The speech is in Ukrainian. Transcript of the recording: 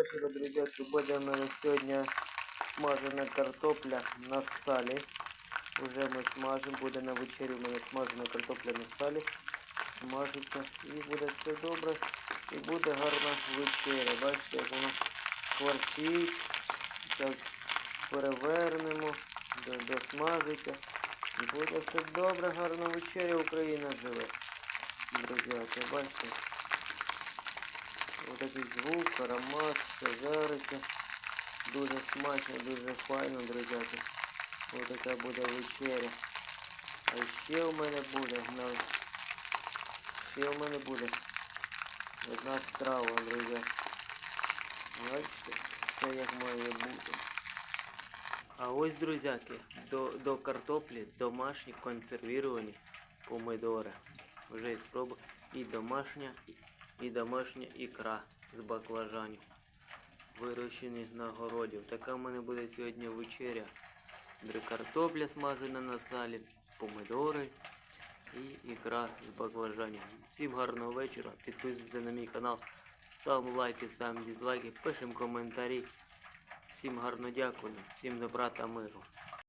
вечора, друзі. Буде в мене сьогодні смажена картопля на салі. Уже ми смажимо, буде на вечерю в мене смажена картопля на салі. Смажиться і буде все добре. І буде гарна вечеря. Бачите, як воно шкварчить. Зараз перевернемо, до- досмажиться. І буде все добре, гарна вечеря, Україна живе. Друзі, бачите. Ось такий звук, аромат, все жариться. Дуже смачно, дуже файно, друзяки. Ось така буде вечеря. А ще у мене буде, на... ще у мене буде одна страва, друзі. Бачите, все як має бути. А ось, друзяки, до, до картоплі домашні консервіровані помидори. Вже спробую. І домашня, І, домашня ікра з баклажанів. Вирощені на городі. Така в мене буде сьогодні вечеря. Картопля смажена на салі, помидори і ікра з баклажанів. Всім гарного вечора. Підписуйтесь на мій канал. Ставимо лайки, ставимо дізлайки, пишемо коментарі. Всім гарно дякую, всім добра та миру.